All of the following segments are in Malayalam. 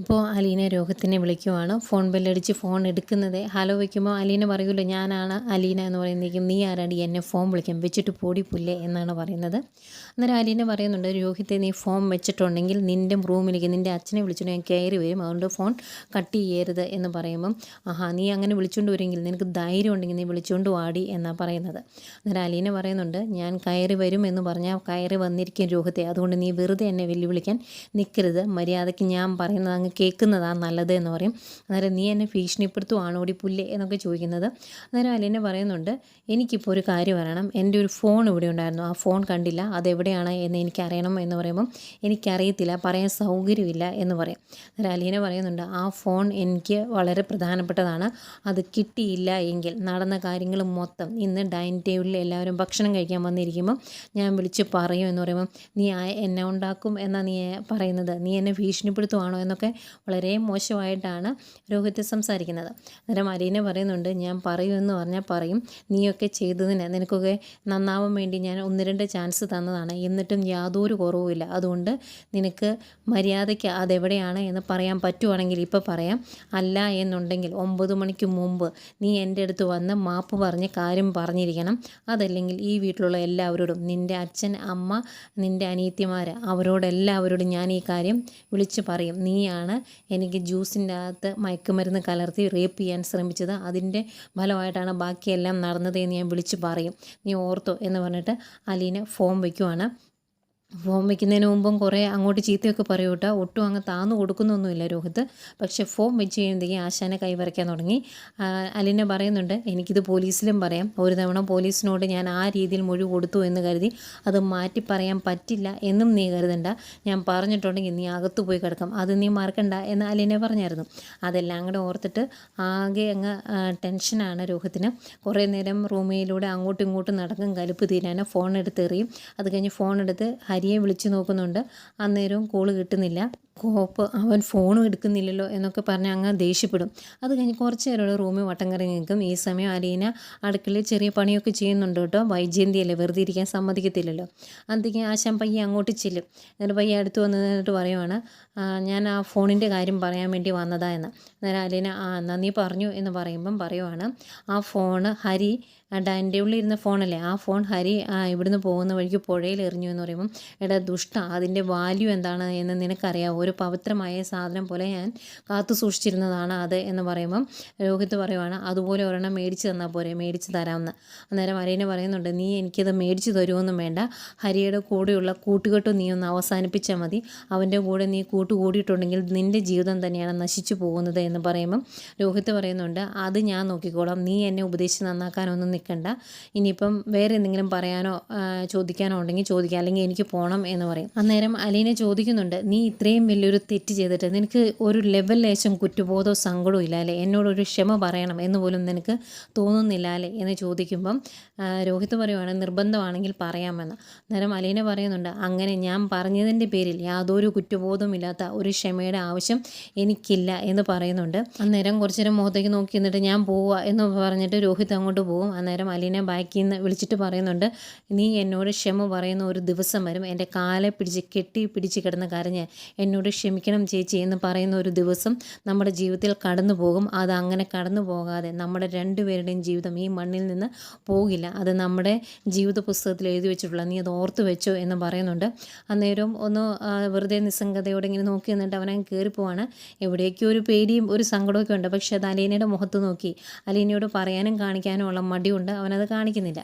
അപ്പോൾ അലീന രോഗത്തിനെ വിളിക്കുവാണ്. ഫോൺ ബെല്ലടിച്ച് ഫോൺ എടുക്കുന്നത്. ഹലോ വയ്ക്കുമ്പോൾ അലീന പറയുമല്ലോ ഞാനാണ് അലീന എന്ന് പറയുന്നേക്കും നീ ആരാടി എന്നെ ഫോൺ വിളിക്കാം വെച്ചിട്ട് പോടി പുല്ലേ എന്നാണ് പറയുന്നത്. അന്നേരം അലീന പറയുന്നുണ്ട് രോഹിത്തെ നീ ഫോൺ വെച്ചിട്ടുണ്ടെങ്കിൽ നിന്റെ റൂമിലേക്ക് നിന്റെ അച്ഛനെ വിളിച്ചിട്ട് ഞാൻ കയറി വരും. അതുകൊണ്ട് ഫോൺ കട്ട് ചെയ്യരുത് എന്ന് പറയുമ്പം ആഹാ നീ അങ്ങനെ വിളിച്ചുകൊണ്ട് വരുമെങ്കിൽ നിനക്ക് ധൈര്യം ഉണ്ടെങ്കിൽ നീ വിളിച്ചുകൊണ്ട് വാടി എന്നാണ് പറയുന്നത്. അന്നേരം അലീന പറയുന്നുണ്ട് ഞാൻ കയറി വരും എന്ന് പറഞ്ഞാൽ കയറി വന്നിരിക്കും രോഹിത്തെ. അതുകൊണ്ട് നീ വെറുതെ എന്നെ വെല്ലുവിളിക്കാൻ നിൽക്കരുത് മര്യാദയ്ക്ക് ഞാൻ പറയുന്നത് അങ്ങ് കേൾക്കുന്നതാണ് നല്ലത് എന്ന് പറയും. അന്നേരം നീ എന്നെ ഭീഷണിപ്പെടുത്തുവാണോടി പുല്ലേ എന്നൊക്കെ ചോദിക്കുന്നത്. അന്നേരം അലീന പറയുന്നുണ്ട് എനിക്കിപ്പോൾ ഒരു കാര്യം പറയണം. എന്റെ ഒരു ഫോൺ ഇവിടെ ഉണ്ടായിരുന്നു. ആ ഫോൺ കണ്ടില്ല. അതെവിടെയാണ് എന്ന് എനിക്കറിയണം എന്ന് പറയുമ്പം എനിക്കറിയത്തില്ല. പറയാൻ സൗകര്യമില്ല എന്ന് പറയും. അന്നേരം അലീന പറയുന്നുണ്ട് ആ ഫോൺ എനിക്ക് വളരെ പ്രധാനപ്പെട്ടതാണ്. അത് കിട്ടിയില്ല എങ്കിൽ നടന്ന കാര്യങ്ങൾ മൊത്തം ഇന്ന് ഡൈനിങ് ടേബിളിൽ എല്ലാവരും ഭക്ഷണം കഴിക്കാൻ വന്നിരിക്കുമ്പം ഞാൻ വിളിച്ച് പറയും എന്ന് പറയുമ്പം നീ എന്നെ ഉണ്ടാക്കും എന്നാണ് നീ പറയുന്നത്? നീ എന്നെ ഭീഷണിപ്പെടുത്തുവാണോ? എന്നൊക്കെ വളരെ മോശമായിട്ടാണ് രോഹിത് സംസാരിക്കുന്നത്. അന്നേരം അരീന പറയുന്നുണ്ട് ഞാൻ പറയുമെന്ന് പറഞ്ഞാൽ പറയും. നീയൊക്കെ ചെയ്തതിന് നിനക്കൊക്കെ നന്നാവാൻ വേണ്ടി ഞാൻ ഒന്ന് രണ്ട് ചാൻസ് തന്നതാണ്. എന്നിട്ടും യാതൊരു കുറവുമില്ല അതുകൊണ്ട് നിനക്ക് മര്യാദയ്ക്ക് അതെവിടെയാണ് എന്ന് പറയാൻ പറ്റുവാണെങ്കിൽ ഇപ്പോൾ പറയാം. അല്ല എന്നുണ്ടെങ്കിൽ ഒമ്പത് മണിക്ക് മുമ്പ് നീ എന്റെ അടുത്ത് വന്ന് മാപ്പ് പറഞ്ഞ് കാര്യം പറഞ്ഞിരിക്കണം. അതല്ലെങ്കിൽ ഈ വീട്ടിലുള്ള എല്ലാവരോടും നിന്റെ അച്ഛൻ അമ്മ നിന്റെ അനിയത്തിമാർ അവരോടെല്ലാവരോടും ഞാൻ ഈ കാര്യം വിളിച്ച് പറയും. നീയാണ് എനിക്ക് ജ്യൂസിന്റെ അകത്ത് മയക്കുമരുന്ന് കലർത്തി റേപ്പ് ചെയ്യാൻ ശ്രമിച്ചത്. അതിന്റെ ഫലമായിട്ടാണ് ബാക്കിയെല്ലാം നടന്നത് എന്ന് ഞാൻ വിളിച്ച് പറയും. നീ ഓർത്തോ എന്ന് പറഞ്ഞിട്ട് അലീനെ ഫോം വയ്ക്കുവാണ് ഫോം വയ്ക്കുന്നതിന് മുമ്പും കുറേ അങ്ങോട്ട് ചീത്തയൊക്കെ പറയും കേട്ടോ. ഒട്ടും അങ്ങ് താന്നു കൊടുക്കുന്നൊന്നുമില്ല രോഹിത്. പക്ഷേ ഫോം വെച്ച് കഴിയുമ്പോഴത്തേക്കും ആശാനെ കൈവരയ്ക്കാൻ തുടങ്ങി. അലിനെ പറയുന്നുണ്ട് എനിക്കിത് പോലീസിലും പറയാം. ഒരു തവണ പോലീസിനോട് ഞാൻ ആ രീതിയിൽ മൊഴി കൊടുത്തു എന്ന് കരുതി. അത് മാറ്റി പറയാൻ പറ്റില്ല എന്നും നീ കരുതണ്ട. ഞാൻ പറഞ്ഞിട്ടുണ്ടെങ്കിൽ നീ അകത്ത് പോയി കിടക്കാം. അത് നീ മറക്കണ്ട എന്ന് അലിനെ പറഞ്ഞായിരുന്നു. അതെല്ലാം കൂടെ ഓർത്തിട്ട് ആകെ അങ്ങ് ടെൻഷനാണ് രോഹിത്തിന് കുറേ നേരം റൂമിലൂടെ അങ്ങോട്ടും ഇങ്ങോട്ടും നടക്കും. കലുപ്പ് തീരാനും ഫോൺ എടുത്ത് എറിയും അത് കഴിഞ്ഞ് ഫോൺ എടുത്ത് ഹരിയെ വിളിച്ചു നോക്കുന്നുണ്ട്. അന്നേരവും കോൾ കിട്ടുന്നില്ല. കോപ്പ് അവൻ ഫോണും എടുക്കുന്നില്ലല്ലോ എന്നൊക്കെ പറഞ്ഞ് അങ്ങ് ദേഷ്യപ്പെടും. അത് കഴിഞ്ഞ് കുറച്ച് നേരമുള്ള റൂമിൽ വട്ടം കറങ്ങി നിൽക്കും. ഈ സമയം അലീന അടുക്കളയിൽ ചെറിയ പണിയൊക്കെ ചെയ്യുന്നുണ്ട് കേട്ടോ. വൈജയന്തിയല്ലേ? വെറുതെ ഇരിക്കാൻ സമ്മതിക്കത്തില്ലല്ലോ. അന്നത്തേക്ക് ആശാൻ പയ്യെ അങ്ങോട്ട് ചെല്ലും. എന്നിട്ട് പയ്യെ അടുത്ത് വന്ന് പറയുവാണ് ഞാൻ ആ ഫോണിന്റെ കാര്യം പറയാൻ വേണ്ടി വന്നതാ എന്ന്. അന്നേരം അലീന ആ എന്നാ നീ പറഞ്ഞു എന്ന് പറയുമ്പം പറയുവാണ് ആ ഫോണ് ഹരി ഡൈനിന്റെ ഉള്ളിൽ ഇരുന്ന ഫോണല്ലേ ആ ഫോൺ ഹരി ഇവിടുന്ന് പോകുന്ന വഴിക്ക് പുഴയിൽ എറിഞ്ഞു എന്ന് പറയുമ്പം എടാ ദുഷ്ട അതിന്റെ വാല്യൂ എന്താണ് എന്ന് നിനക്കറിയാം പവിത്രമായ സാധനം പോലെ ഞാൻ കാത്തു സൂക്ഷിച്ചിരുന്നതാണ് അത് എന്ന് പറയുമ്പം രോഹിത് പറയുവാണ് അതുപോലെ ഒരെണ്ണം മേടിച്ച് തന്നാൽ പോരെ മേടിച്ച് തരാമെന്ന്. അന്നേരം അലീന പറയുന്നുണ്ട് നീ എനിക്കത് മേടിച്ച് തരുമൊന്നും വേണ്ട ഹരിയുടെ കൂടെയുള്ള കൂട്ടുകെട്ടും നീ ഒന്ന് അവസാനിപ്പിച്ചാൽ മതി. അവന്റെ കൂടെ നീ കൂട്ടുകൂടിയിട്ടുണ്ടെങ്കിൽ നിന്റെ ജീവിതം തന്നെയാണ് നശിച്ചു പോകുന്നത് എന്ന് പറയുമ്പം രോഹിത് പറയുന്നുണ്ട് അത് ഞാൻ നോക്കിക്കോളാം. നീ എന്നെ ഉപദേശിച്ച് നന്നാക്കാനൊന്നും നിൽക്കണ്ട ഇനിയിപ്പം വേറെ എന്തെങ്കിലും പറയാനോ ചോദിക്കാനോ ഉണ്ടെങ്കിൽ ചോദിക്കാം. അല്ലെങ്കിൽ എനിക്ക് പോകണം എന്ന് പറയും. അന്നേരം അലീനെ ചോദിക്കുന്നുണ്ട് നീ ഇത്രയും വലിയൊരു തെറ്റ് ചെയ്തിട്ട് നിനക്ക് ഒരു ലെവൽ ലേശം കുറ്റബോധമോ സങ്കടവും ഇല്ല അല്ലേ? എന്നോടൊരു ക്ഷമ പറയണം എന്ന് പോലും നിനക്ക് തോന്നുന്നില്ല അല്ലേ? എന്ന് ചോദിക്കുമ്പം രോഹിത് പറയുവാണ് നിർബന്ധമാണെങ്കിൽ പറയാമെന്ന്. അന്നേരം അലീന പറയുന്നുണ്ട് അങ്ങനെ ഞാൻ പറഞ്ഞതിന്റെ പേരിൽ യാതൊരു കുറ്റബോധവും ഇല്ലാത്ത ഒരു ക്ഷമയുടെ ആവശ്യം എനിക്കില്ല എന്ന് പറയുന്നുണ്ട്. അന്നേരം കുറച്ചു നേരം മുഖത്തേക്ക് നോക്കി നിന്നിട്ട് ഞാൻ പോവുക എന്ന് പറഞ്ഞിട്ട് രോഹിത് അങ്ങോട്ട് പോകും. അന്നേരം അലീന ബാക്കിൽ നിന്ന് വിളിച്ചിട്ട് പറയുന്നുണ്ട് നീ എന്നോട് ക്ഷമ പറയുന്ന ഒരു ദിവസം വരും. എന്റെ കാലെ പിടിച്ച് കെട്ടി പിടിച്ച് കിടന്ന് കരഞ്ഞ് എന്നോട് ക്ഷമിക്കണം ചേച്ചി എന്ന് പറയുന്ന ഒരു ദിവസം നമ്മുടെ ജീവിതത്തിൽ കടന്നു പോകും അത് അങ്ങനെ കടന്നു പോകാതെ നമ്മുടെ രണ്ടുപേരുടെയും ജീവിതം ഈ മണ്ണിൽ നിന്ന് പോകില്ല. അത് നമ്മുടെ ജീവിത പുസ്തകത്തിൽ എഴുതി വെച്ചിട്ടുള്ള നീ അത് ഓർത്ത് വെച്ചോ എന്ന് പറയുന്നുണ്ട്. അന്നേരം ഒന്ന് വെറുതെ നിസ്സംഗതയോടെ ഇങ്ങനെ നോക്കി നിന്നിട്ട് അവനെ കയറിപ്പോവാണ് എവിടേക്കോ ഒരു പേടിയും ഒരു സങ്കടമൊക്കെ ഉണ്ട്. പക്ഷെ അത് അലീനയുടെ മുഖത്ത് നോക്കി. അലീനയോട് പറയാനും കാണിക്കാനും ഉള്ള മടിയുണ്ട്. അവനത് കാണിക്കുന്നില്ല.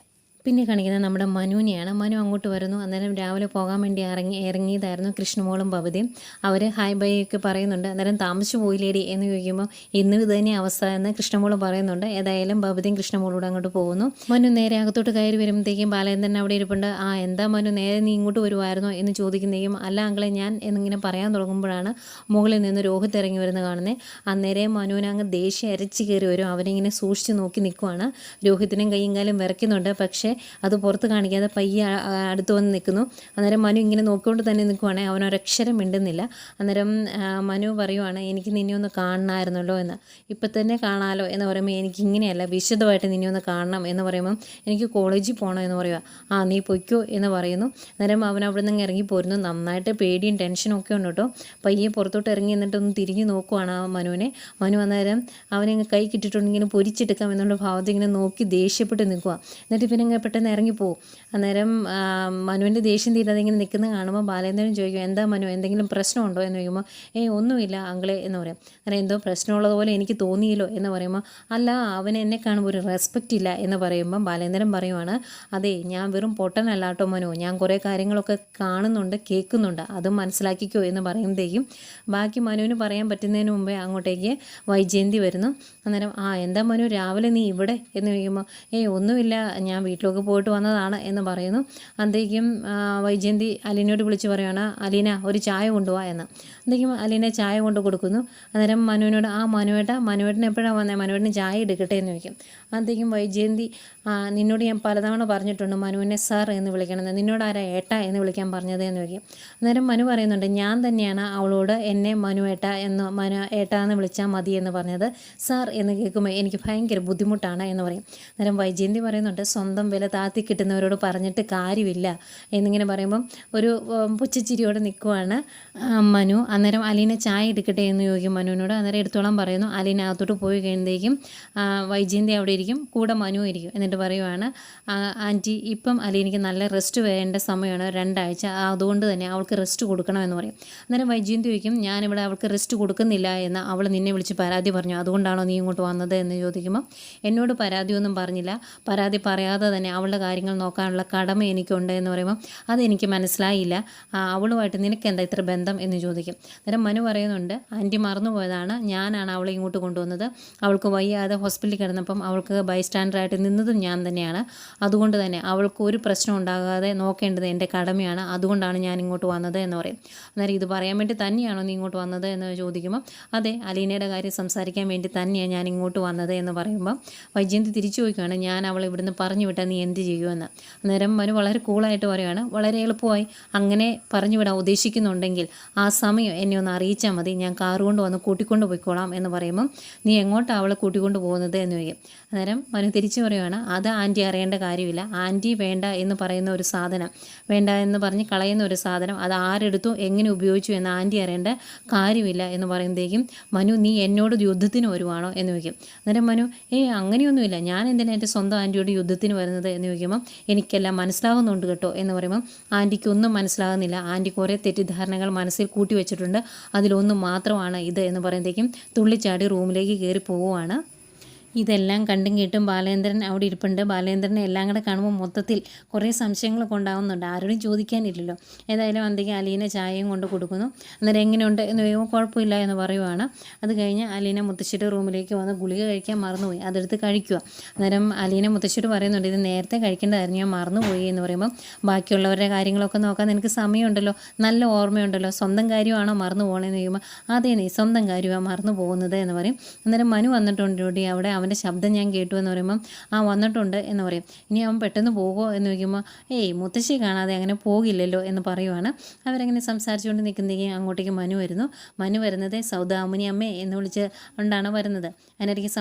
പിന്നെ കാണിക്കുന്നത് നമ്മുടെ മനുവിനെയാണ്. മനു അങ്ങോട്ട് വരുന്നു. അന്നേരം രാവിലെ പോകാൻ വേണ്ടി ഇറങ്ങി ഇറങ്ങിയതായിരുന്നു കൃഷ്ണമോളും ഭവതിയും അവർ ഹായ് ബൈ ഒക്കെ പറയുന്നുണ്ട്. അന്നേരം താമസിച്ചു പോയില്ലേടി എന്ന് ചോദിക്കുമ്പോൾ ഇന്നും ഇത് തന്നെ അവസ്ഥ എന്ന് കൃഷ്ണമോളും പറയുന്നുണ്ട്. ഏതായാലും ഭവതിയും കൃഷ്ണമോളൂടെ അങ്ങോട്ട് പോകുന്നു. മനു നേരെ അകത്തോട്ട് കയറി വരുമ്പോഴത്തേക്കും ബാലേന്ദ്രൻ അവിടെ ഇരിപ്പുണ്ട്. ആ എന്താ മനു? നേരെ നീ ഇങ്ങോട്ട് വരുമായിരുന്നോ എന്ന് ചോദിക്കുന്നതേക്കും അല്ല അങ്കളെ ഞാൻ എന്നിങ്ങനെ പറയാൻ തുടങ്ങുമ്പോഴാണ് മുകളിൽ നിന്ന് രോഹിത് ഇറങ്ങി വരുന്നത് കാണുന്നത് അന്നേരം മനുവിനങ്ങ് ദേഷ്യം അരച്ച് കയറി വരും. അവനിങ്ങനെ സൂക്ഷിച്ച് നോക്കി നിൽക്കുവാണ്. രോഹിത്തിനും കൈയും കാലും വിറയ്ക്കുന്നുണ്ട്. പക്ഷേ അത് പുറത്ത് കാണിക്കാതെ പയ്യെ അടുത്ത് വന്ന് നിൽക്കുന്നു. അന്നേരം മനു ഇങ്ങനെ നോക്കിക്കൊണ്ട് തന്നെ നിൽക്കുവാണെ അവൻ ഒരക്ഷരം മിണ്ടുന്നില്ല. അന്നേരം മനു പറയുവാണ് എനിക്ക് നിന്നെ ഒന്ന് കാണണമായിരുന്നല്ലോ എന്ന്. ഇപ്പം തന്നെ കാണാമല്ലോ എന്ന് പറയുമ്പോൾ എനിക്ക് ഇങ്ങനെയല്ല വിശദമായിട്ട് നിന്നെ ഒന്ന് കാണണം എന്ന് പറയുമ്പം എനിക്ക് കോളേജിൽ പോകണം എന്ന് പറയുക ആ നീ പൊയ്ക്കോ എന്ന് പറയുന്നു. അന്നേരം അവൻ അവിടെ നിന്ന് ഇറങ്ങി പോരുന്നു. നന്നായിട്ട് പേടിയും ടെൻഷനും ഒക്കെ ഉണ്ട് കേട്ടോ. പയ്യെ പുറത്തോട്ട് ഇറങ്ങി എന്നിട്ട് ഒന്ന് തിരിഞ്ഞ് നോക്കുവാണ് ആ മനുവിനെ. മനു അന്നേരം അവനെ കൈ കിട്ടിയിട്ടുണ്ടെങ്കിൽ പൊരിച്ചെടുക്കാം എന്നുള്ള ഭാവത്തിൽ ഇങ്ങനെ നോക്കി ദേഷ്യപ്പെട്ട് നിൽക്കുക എന്നിട്ട് പിന്നെ പെട്ടെന്ന് ഇറങ്ങി പോകും അന്നേരം മനുവിന്റെ ദേഷ്യം തീരാതെ ഇങ്ങനെ നിൽക്കുന്നത് കാണുമ്പോൾ ബാലേന്ദ്രൻ ചോദിക്കും എന്താ മനു എന്തെങ്കിലും പ്രശ്നമുണ്ടോ? എന്ന് ചോദിക്കുമ്പോൾ ഏയ് ഒന്നുമില്ല അങ്കിളെ എന്ന് പറയും. അന്നേരം എന്തോ പ്രശ്നമുള്ളതുപോലെ എനിക്ക് തോന്നിയില്ലോ എന്ന് പറയുമ്പോൾ അല്ല അവൻ എന്നെ കാണുമ്പോൾ ഒരു റെസ്പെക്റ്റ് ഇല്ല എന്ന് പറയുമ്പോൾ ബാലേന്ദ്രൻ പറയുവാണ് അതെ ഞാൻ വെറും പൊട്ടനല്ല കേട്ടോ മനു ഞാൻ കുറേ കാര്യങ്ങളൊക്കെ കാണുന്നുണ്ട് കേൾക്കുന്നുണ്ട് അത് മനസ്സിലാക്കിക്കോ എന്ന് പറയുമ്പോഴത്തേക്കും ബാക്കി മനുവിന് പറയാൻ പറ്റുന്നതിന് മുമ്പേ അങ്ങോട്ടേക്ക് വൈജയന്തി വരുന്നു. അന്നേരം ആ എന്താ മനു രാവിലെ നീ ഇവിടെ? എന്ന് ചോദിക്കുമ്പോൾ ഏയ് ഒന്നുമില്ല ഞാൻ വീട്ടിലൊക്കെ പോയിട്ട് വന്നതാണ് എന്ന് പറയുന്നു. അന്തേക്കും വൈജയന്തി അലീനയോട് വിളിച്ച് പറയുകയാണ് അലീന ഒരു ചായ കൊണ്ടുപോവാ എന്ന്. അന്തേക്കും അലീന ചായ കൊണ്ട് കൊടുക്കുന്നു. അന്നേരം മനുവിനോട് ആ മനുവേട്ട മനുവേട്ടൻ എപ്പോഴാണ് വന്നത് മനുവേട്ടന് ചായ എടുക്കട്ടെ എന്ന് ചോദിക്കും. അന്തേക്കും വൈജയന്തി നിന്നോട് ഞാൻ പലതവണ പറഞ്ഞിട്ടുണ്ട് മനുവിനെ സാർ എന്ന് വിളിക്കണമെന്ന്. നിന്നോട് ആരാ ഏട്ട എന്ന് വിളിക്കാൻ പറഞ്ഞത് എന്ന് ചോദിക്കും. അന്നേരം മനു പറയുന്നുണ്ട് ഞാൻ തന്നെയാണ് അവളോട് എന്നെ മനു ഏട്ട എന്ന് മനു ഏട്ട എന്ന് വിളിച്ചാൽ മതി എന്ന് പറഞ്ഞത്. സാർ എന്ന് കേൾക്കുമ്പോൾ എനിക്ക് ഭയങ്കര ബുദ്ധിമുട്ടാണ് എന്ന് പറയും. അന്നേരം വൈജയന്തി പറയുന്നുണ്ട് സ്വന്തം വില താത്തി കിട്ടുന്നവരോട് പറഞ്ഞിട്ട് കാര്യമില്ല. എന്നിങ്ങനെ പറയുമ്പം ഒരു പുച്ഛിച്ചിരിയോടെ നിൽക്കുവാണ് മനു. അന്നേരം അലീന ചായ എടുക്കട്ടെ എന്ന് ചോദിക്കും മനുവിനോട്. അന്നേരം എടുത്തോളം പറയുന്നു അലീന അകത്തോട്ട് പോയി കഴിയുമ്പോഴേക്കും വൈജയന്തി അവിടെ ഇരിക്കും കൂടെ മനു ഇരിക്കും. എന്നിട്ട് പറയുവാണ് "ആ, ആന്റി ഇപ്പം അലീനയ്ക്ക് നല്ല റെസ്റ്റ് വേണ്ട സമയമാണ് രണ്ടാഴ്ച. അതുകൊണ്ട് തന്നെ അവൾക്ക് റെസ്റ്റ് കൊടുക്കണമെന്ന് പറയും. അന്നേരം വൈജയന്തി ചോദിക്കും ഞാനിവിടെ അവൾക്ക് റെസ്റ്റ് കൊടുക്കുന്നില്ല എന്ന് അവൾ നിന്നെ വിളിച്ച് പരാതി പറഞ്ഞു. അതുകൊണ്ടാണോ നീ ഇങ്ങോട്ട് വന്നത്? എന്ന് ചോദിക്കുമ്പോൾ എന്നോട് പരാതിയൊന്നും പറഞ്ഞില്ല. പരാതി പറയാതെ തന്നെ അവളുടെ കാര്യങ്ങൾ നോക്കാനുള്ള കടമ എനിക്കുണ്ട് എന്ന് പറയുമ്പോൾ അതെനിക്ക് മനസ്സിലായില്ല. അവളുമായിട്ട് നിനക്ക് എന്താ ഇത്ര ബന്ധം എന്ന് ചോദിക്കും. അന്നേരം മനു പറയുന്നുണ്ട് ആന്റി മറന്നുപോയതാണ്. ഞാനാണ് അവളെ ഇങ്ങോട്ട് കൊണ്ടുവന്നത്. അവൾക്ക് വയ്യാതെ ഹോസ്പിറ്റലിൽ കിടന്നപ്പം അവൾക്ക് ബൈസ്റ്റാൻഡറായിട്ട് നിന്നതും ഞാൻ തന്നെയാണ്. അതുകൊണ്ട് തന്നെ അവൾക്ക് ഒരു പ്രശ്നം ഉണ്ടാകാതെ നോക്കേണ്ടത് എന്റെ കടമയാണ്. അതുകൊണ്ടാണ് ഞാൻ ഇങ്ങോട്ട് വന്നത് എന്ന് പറയും. അന്നേരം ഇത് പറയാൻ വേണ്ടി തന്നെയാണോ നീ ഇങ്ങോട്ട് വന്നത് എന്ന് ചോദിക്കുമ്പോൾ അതെ അലീനയുടെ കാര്യം സംസാരിക്കാൻ വേണ്ടി തന്നെയാണ് ഞാൻ ഇങ്ങോട്ട് വന്നത് എന്ന് പറയുമ്പോൾ വൈജയന്തി തിരിച്ചു ചോദിക്കുകയാണ് ഞാൻ അവളെ ഇവിടുന്ന് പറഞ്ഞു വിട്ടാൽ നീ എന്ത് ചെയ്യുമെന്ന്. അന്നേരം മനു വളരെ കൂളായിട്ട് പറയുകയാണ് വളരെ എളുപ്പമായി അങ്ങനെ പറഞ്ഞു വിടാൻ ഉദ്ദേശിക്കുന്നുണ്ടെങ്കിൽ ആ സമയം എന്നെ ഒന്ന് അറിയിച്ചാൽ മതി. ഞാൻ കാർ വന്ന് കൂട്ടിക്കൊണ്ട് പോയിക്കോളാം എന്ന് പറയുമ്പം നീ എങ്ങോട്ടാണ് അവളെ കൂട്ടിക്കൊണ്ട് പോകുന്നത് എന്ന് ചോദിക്കും. അന്നേരം മനു തിരിച്ചു പറയുകയാണ് അത് ആന്റി അറിയേണ്ട കാര്യമില്ല. ആന്റി വേണ്ട എന്ന് പറയുന്ന ഒരു സാധനം വേണ്ട എന്ന് പറഞ്ഞ് കളയുന്ന ഒരു സാധനം അത് ആരെടുത്തു എങ്ങനെ ഉപയോഗിച്ചു എന്ന് ആന്റി അറിയേണ്ട കാര്യമില്ല എന്ന് പറയുമ്പോഴേക്കും മനു നീ എന്നോട് യുദ്ധത്തിന് വരുവാണോ? എന്ന് ചോദിക്കും. അന്നേരം മനു ഏ അങ്ങനെയൊന്നുമില്ല. ഞാൻ എന്തിനാണ് എന്റെ സ്വന്തം ആന്റിയോട് യുദ്ധത്തിന് വരുന്നത്? എന്ന് ചോദിക്കുമ്പോൾ എനിക്കെല്ലാം മനസ്സിലാകുന്നുണ്ട് കേട്ടോ. എന്ന് പറയുമ്പം ആന്റിക്കൊന്നും മനസ്സിലാകുന്നില്ല ആന്റി കുറേ തെറ്റിദ്ധാരണകൾ മനസ്സിൽ കൂട്ടി വെച്ചിട്ടുണ്ട് അതിലൊന്നും മാത്രമാണ് ഇത്. എന്ന് പറയുമ്പോഴത്തേക്കും തുള്ളിച്ചാടി റൂമിലേക്ക് കയറി പോവുകയാണ് ഇതെല്ലാം കണ്ടും കേട്ടും ബാലേന്ദ്രൻ അവിടെ ഇരിപ്പുണ്ട്. ബാലേന്ദ്രനെ എല്ലാം കൂടെ കാണുമ്പോൾ മൊത്തത്തിൽ കുറേ സംശയങ്ങളൊക്കെ ഉണ്ടാകുന്നുണ്ട് ആരോടും ചോദിക്കാനില്ലല്ലോ. ഏതായാലും അന്തിക്ക് അലീന ചായയും കൊണ്ട് കൊടുക്കുന്നു. അന്നേരം എങ്ങനെയുണ്ട്? എന്ന് പറയുമ്പോൾ കുഴപ്പമില്ല എന്ന് പറയുവാണ്. അത് കഴിഞ്ഞ് അലീന മുത്തശ്ശിയുടെ റൂമിലേക്ക് വന്ന് ഗുളിക കഴിക്കാൻ മറന്നുപോയി. അതെടുത്ത് കഴിക്കുക. അന്നേരം അലീന മുത്തശ്ശിയോട് പറയുന്നുണ്ട് ഇത് നേരത്തെ കഴിക്കേണ്ടതായിരുന്നു. ഞാൻ മറന്നുപോയി എന്ന് പറയുമ്പോൾ ബാക്കിയുള്ളവരുടെ കാര്യങ്ങളൊക്കെ നോക്കാൻ നിനക്ക് സമയമുണ്ടല്ലോ. നല്ല ഓർമ്മയുണ്ടല്ലോ. സ്വന്തം കാര്യമാണോ മറന്നു പോകണമെന്ന് ചോദിക്കുമ്പോൾ അതേ നീ സ്വന്തം കാര്യമാണ് മറന്നു പോകുന്നത് എന്ന് പറയും. അന്നേരം മനു വന്നിട്ടുണ്ട് അവിടെ അവിടെ അവന്റെ ശബ്ദം ഞാൻ കേട്ടു എന്ന് പറയുമ്പം ആ വന്നിട്ടുണ്ട് എന്ന് പറയും. ഇനി അവൻ പെട്ടെന്ന് പോകുമോ എന്ന് ചോദിക്കുമ്പോൾ ഏയ് മുത്തശ്ശി കാണാതെ അങ്ങനെ പോകില്ലല്ലോ എന്ന് പറയുവാണ്. അവരങ്ങനെ സംസാരിച്ചുകൊണ്ട് നിൽക്കുന്നതെങ്കിൽ അങ്ങോട്ടേക്ക് മനു വരുന്നു. മനു വരുന്നത് സൗദാമുനി അമ്മേ എന്ന് വിളിച്ച് കൊണ്ടാണ് വരുന്നത്. അതിനിടയ്ക്ക്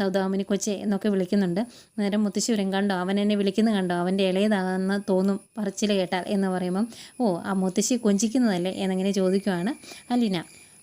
സൗദാമുനി കൊച്ചെ എന്നൊക്കെ വിളിക്കുന്നുണ്ട്. നേരം മുത്തശ്ശി വരും കണ്ടോ അവൻ എന്നെ വിളിക്കുന്നത് കണ്ടോ? അവന്റെ ഇളയതാണെന്ന് തോന്നും പറച്ചിൽ കേട്ടാൽ എന്ന് പറയുമ്പം ഓ ആ മുത്തശ്ശി കൊഞ്ചിക്കുന്നതല്ലേ? എന്നങ്ങനെ ചോദിക്കുവാണ് അലീന.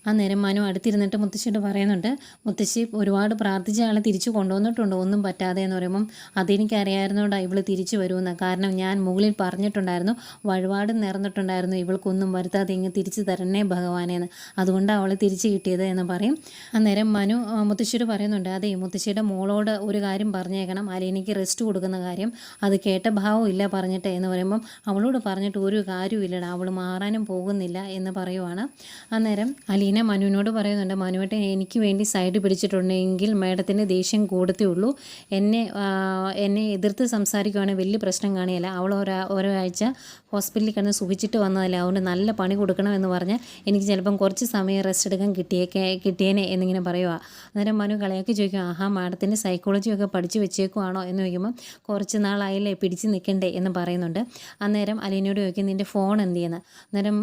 അന്നേരം മനു അടുത്തിരുന്നിട്ട് മുത്തശ്ശിയോട് പറയുന്നുണ്ട് മുത്തശ്ശി ഒരുപാട് പ്രാർത്ഥിച്ച ആളെ തിരിച്ചു കൊണ്ടുവന്നിട്ടുണ്ട്? ഒന്നും പറ്റാതെ എന്ന് പറയുമ്പം അതെനിക്കറിയായിരുന്നോണ്ടാണ് ഇവൾ തിരിച്ചു വരുമെന്ന്. കാരണം ഞാൻ മുകളിൽ പറഞ്ഞിട്ടുണ്ടായിരുന്നു വഴിപാട് നേർന്നിട്ടുണ്ടായിരുന്നു. ഇവൾക്കൊന്നും വരുത്താതെ ഇങ്ങ് തിരിച്ചു തരണേ ഭഗവാനേന്ന് അതുകൊണ്ടാണ് അവളെ തിരിച്ചു കിട്ടിയത് എന്ന് പറയും. അന്നേരം മനു ആ, മുത്തശ്ശിയോട് പറയുന്നുണ്ട് അതെ മുത്തശ്ശിയുടെ മോളോട് ഒരു കാര്യം പറഞ്ഞേക്കണം. അലീനയ്ക്ക് റെസ്റ്റ് കൊടുക്കുന്ന കാര്യം. അത് കേട്ട ഭാവം ഇല്ല പറഞ്ഞിട്ട് എന്ന് പറയുമ്പം അവളോട് പറഞ്ഞിട്ട് ഒരു കാര്യവും ഇല്ലടാ അവൾ മാറാനും പോകുന്നില്ല എന്ന് പറയുവാണ്. അന്നേരം അലീന അലീന മനുവിനോട് പറയുന്നുണ്ട് മനുവേട്ടൻ എനിക്ക് വേണ്ടി സൈഡ് പിടിച്ചിട്ടുണ്ടെങ്കിൽ മേഡത്തിന്റെ ദേഷ്യം കൂടത്തേ ഉള്ളൂ. എന്നെ എന്നെ എതിർത്ത് സംസാരിക്കുവാണെങ്കിൽ വലിയ പ്രശ്നം കാണിയല്ല. അവൾ ഒരാ ഒരാഴ്ച ഹോസ്പിറ്റലിൽ കിടന്ന് സുഖിച്ചിട്ട് വന്നതല്ലേ. അതുകൊണ്ട് നല്ല പണി കൊടുക്കണമെന്ന് പറഞ്ഞാൽ എനിക്ക് ചിലപ്പം കുറച്ച് സമയം റെസ്റ്റ് എടുക്കാൻ കിട്ടിയേക്കെ കിട്ടിയേനെ എന്നിങ്ങനെ പറയുക അന്നേരം മനു കളയാക്കി ചോദിക്കും ആഹാ മാഡത്തിന്റെ സൈക്കോളജിയൊക്കെ പഠിച്ചു വെച്ചേക്കുവാണോ? എന്ന് ചോദിക്കുമ്പോൾ കുറച്ച് നാളായില്ലേ പിടിച്ച് നിൽക്കണ്ടേ എന്ന് പറയുന്നുണ്ട്. അന്നേരം അലീനയോട് ചോദിക്കും നിന്റെ ഫോൺ എന്ത് ചെയ്യുന്നത് അന്നേരം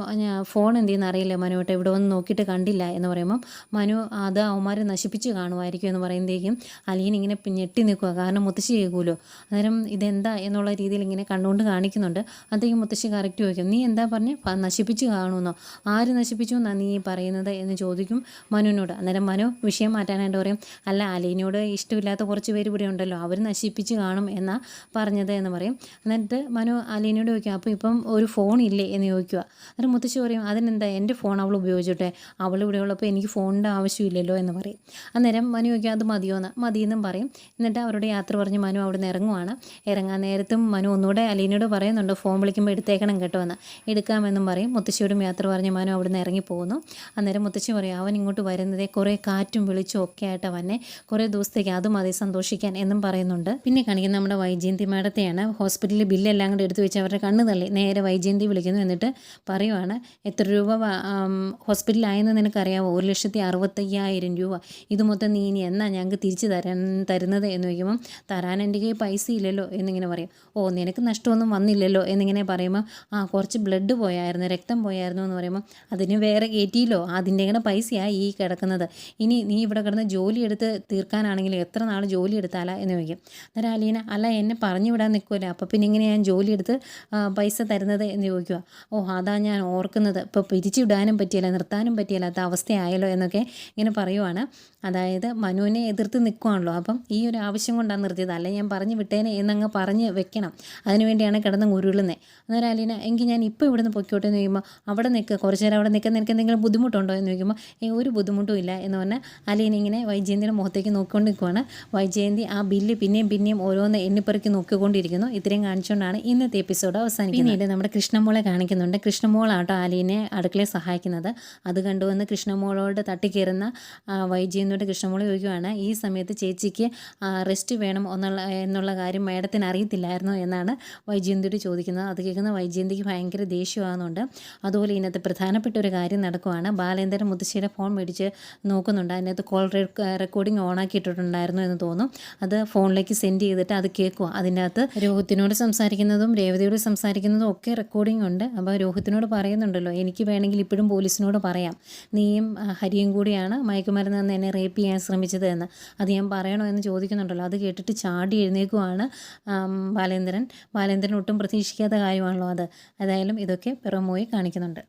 ഫോൺ എന്ത് ചെയ്യുന്ന അറിയില്ല മനുവട്ടെ? ഇവിടെ വന്ന് നോക്കിയിട്ട് കണ്ടില്ല എന്ന് പറയുമ്പം മനു അത് അവന്മാർ നശിപ്പിച്ച് കാണുമായിരിക്കും എന്ന് പറയുമ്പോഴേക്കും അലീൻ ഇങ്ങനെ ഞെട്ടി നിൽക്കുക. കാരണം മുത്തശ്ശി കേൾക്കുമല്ലോ അന്നേരം ഇതെന്താ എന്നുള്ള രീതിയിൽ ഇങ്ങനെ കണ്ടുകൊണ്ട് കാണിക്കുന്നുണ്ട്. അത്തേക്കും മുത്തശ്ശി കറക്റ്റ് ചോദിക്കും നീ എന്താ പറഞ്ഞ്? നശിപ്പിച്ച് കാണുമെന്നോ? ആര് നശിപ്പിച്ചു എന്നാ നീ പറയുന്നത്? എന്ന് ചോദിക്കും മനുവിനോട്. അന്നേരം മനു വിഷയം മാറ്റാനായിട്ട് പറയും അല്ല അലീനോട് ഇഷ്ടമില്ലാത്ത കുറച്ച് പേര് ഇവിടെ ഉണ്ടല്ലോ. അവർ നശിപ്പിച്ച് കാണും എന്നാ പറഞ്ഞത് എന്ന് പറയും. എന്നിട്ട് മനു അലീനോട് ചോദിക്കും അപ്പോൾ ഇപ്പം ഒരു ഫോൺ ഇല്ലേ? എന്ന് ചോദിക്കുക. എന്നിട്ട് മുത്തശ്ശി പറയും അതിനെന്താ? എന്റെ ഫോൺ അവൾ ഉപയോഗിച്ചോട്ടെ? അവൾ ഇവിടെ ഉള്ളപ്പോൾ എനിക്ക് ഫോണിന്റെ ആവശ്യമില്ലല്ലോ എന്ന് പറയും. അന്നേരം മനു ചോദിക്കും അത് മതിയോ? എന്ന് മതിയെന്നും പറയും. എന്നിട്ട് അവരുടെ യാത്ര പറഞ്ഞ് മനു അവിടെ നിന്ന് ഇറങ്ങുവാണ്. ഇറങ്ങാൻ നേരത്തും മനു ഒന്നുകൂടെ അലീനോട് പറയുന്നുണ്ട് ഫോൺ വിളിക്കുമ്പോൾ എടുത്തേക്കണം കേട്ടോ എന്ന്. എടുക്കാമെന്നും പറയും. മുത്തശ്ശിയോടും യാത്ര പറഞ്ഞ് മനു അവിടെ നിന്ന് ഇറങ്ങി പോകുന്നു. അന്നേരം മുത്തശ്ശി പറയും അവൻ ഇങ്ങോട്ട് വരുന്നതേ കുറേ കാറ്റും വെളിച്ചും ഒക്കെ ആയിട്ട് അവനെ കുറേ ദിവസത്തേക്ക് അത് മതി സന്തോഷിക്കാൻ എന്നും പറയുന്നുണ്ട്. പിന്നെ കാണിക്കുന്ന നമ്മുടെ വൈജയന്തി മാഡത്തെയാണ് ഹോസ്പിറ്റലിൽ ബില്ലെല്ലാം കൂടെ എടുത്തു വെച്ച് അവരുടെ കണ്ണ് തള്ളി. നേരെ വൈജയന്തി വിളിക്കുന്നു എന്നിട്ട് പറയുവാണ് എത്ര രൂപ വ- നിനക്കറിയാവോ? ഒരു ലക്ഷത്തി അറുപത്തയ്യായിരം രൂപ. ഇത് മൊത്തം നീ ഇനി എന്നാ ഞങ്ങൾക്ക് തിരിച്ച് തരാൻ തരുന്നത്? എന്ന് ചോദിക്കുമ്പം തരാൻ എന്റെ കയ്യിൽ പൈസ ഇല്ലല്ലോ എന്നിങ്ങനെ പറയും. ഓ നിനക്ക് നഷ്ടമൊന്നും വന്നില്ലല്ലോ എന്നിങ്ങനെ പറയുമ്പോൾ ആ കുറച്ച് ബ്ലഡ് പോയായിരുന്നു രക്തം പോയായിരുന്നു എന്ന് പറയുമ്പോൾ അതിന് വേറെ കയറ്റിയില്ലോ അതിന്റെ ഇങ്ങനെ പൈസയാണ് ഈ കിടക്കുന്നത്. ഇനി നീ ഇവിടെ കിടന്ന് ജോലി എടുത്ത് തീർക്കാനാണെങ്കിൽ എത്ര നാൾ ജോലി എടുത്താലാ എന്ന് ചോദിക്കും. അന്നേരം അലീന അല്ല എന്നെ പറഞ്ഞു വിടാൻ നിൽക്കുമല്ലോ അപ്പോൾ പിന്നെ ഇങ്ങനെ ഞാൻ ജോലി എടുത്ത് പൈസ തരുന്നത്? എന്ന് ചോദിക്കുക ഓ അതാ ഞാൻ ഓർക്കുന്നത്. ഇപ്പോൾ പിരിച്ചു വിടാനും പറ്റിയില്ല നിർത്താനും പറ്റിയില്ലാത്ത അവസ്ഥയായല്ലോ എന്നൊക്കെ ഇങ്ങനെ പറയുവാണ്. അതായത് മനുവിനെ എതിർത്ത് നിൽക്കുവാണല്ലോ അപ്പം ഈ ഒരു ആവശ്യം കൊണ്ടാണ് നിർത്തിയത്. അല്ല ഞാൻ പറഞ്ഞു വിട്ടേനെ എന്നങ്ങ് പറഞ്ഞ് വെക്കണം. അതിനുവേണ്ടിയാണ് കിടന്ന് ഉരുളുന്നത് അന്നേരം അലീന എങ്കിൽ ഞാൻ ഇപ്പോൾ ഇവിടുന്ന് പൊയ്ക്കോട്ടെ എന്ന് ചോദിക്കുമ്പോൾ അവിടെ നിൽക്കുക കുറച്ച് നേരം അവിടെ നിൽക്കാൻ നിനക്ക് എന്തെങ്കിലും ബുദ്ധിമുട്ടുണ്ടോ എന്ന് ചോദിക്കുമ്പോൾ ഏ ഒരു ബുദ്ധിമുട്ടും ഇല്ല എന്ന് പറഞ്ഞാൽ അലീന ഇങ്ങനെ വൈജയന്തിയുടെ മുഖത്തേക്ക് നോക്കിക്കൊണ്ട് നിൽക്കുവാണ് വൈജയന്തി ആ ബില്ല് പിന്നെയും പിന്നെയും ഓരോന്ന് എണ്ണിപ്പെറുക്കി നോക്കിക്കൊണ്ടിരിക്കുന്നു. ഇത്രയും കാണിച്ചുകൊണ്ടാണ് ഇന്നത്തെ എപ്പിസോഡ് അവസാനിക്കുന്നത്. പിന്നീട് നമ്മുടെ കൃഷ്ണമോളെ കാണിക്കുന്നുണ്ട്. കൃഷ്ണമോളാട്ടോ അലീനെ അടുക്കളയെ സഹായിക്കുന്നത്. അത് കണ്ടുവന്ന് കൃഷ്ണമോളോട് തട്ടിക്കയറുന്ന ആ, വൈജയന്തിയോട് കൃഷ്ണമോൾ ചോദിക്കുവാണ് ഈ സമയത്ത് ചേച്ചിക്ക് റെസ്റ്റ് വേണം എന്നുള്ള എന്നുള്ള കാര്യം മേഡത്തിന് അറിയത്തില്ലായിരുന്നു? എന്നാണ് വൈജയന്തിയോട് ചോദിക്കുന്നത്. അത് കേൾക്കുന്ന വൈജയന്തിക്ക് ഭയങ്കര ദേഷ്യമാകുന്നുണ്ട് അതുപോലെ ഇന്നത്തെ പ്രധാനപ്പെട്ട ഒരു കാര്യം നടക്കുവാണ്. ബാലേന്ദ്രൻ മുത്തശ്ശിയുടെ ഫോൺ മേടിച്ച് നോക്കുന്നുണ്ട്. അതിനകത്ത് കോൾ റെക്കോർഡിംഗ് ഓൺ ആക്കിയിട്ടുണ്ടായിരുന്നു എന്ന് തോന്നും. അത് ഫോണിലേക്ക് സെൻഡ് ചെയ്തിട്ട് അത് കേൾക്കുക. അതിന്റെ അകത്ത് രോഹിത്തിനോട് സംസാരിക്കുന്നതും രേവതിയോട് സംസാരിക്കുന്നതും ഒക്കെ റെക്കോർഡിംഗ് ഉണ്ട്. അപ്പോൾ രോഹത്തിനോട് പറയുന്നുണ്ടല്ലോ എനിക്ക് വേണമെങ്കിൽ ഇപ്പോഴും പോലീസിനോട് പറയാം. നീയും ഹരിയും കൂടിയാണ് മയക്കുമരുന്ന് എന്നെ റേപ്പ് ചെയ്യാൻ ശ്രമിച്ചത് എന്ന് അത് ഞാൻ പറയണോ എന്ന് ചോദിക്കുന്നുണ്ടല്ലോ. അത് കേട്ടിട്ട് ചാടി എഴുന്നേക്കുവാണ് ബാലേന്ദ്രൻ. ബാലേന്ദ്രൻ ഒട്ടും പ്രതീക്ഷിക്കാത്ത കാര്യമാണല്ലോ അത്. ഏതായാലും ഇതൊക്കെ പിറമോയി കാണിക്കുന്നുണ്ട്.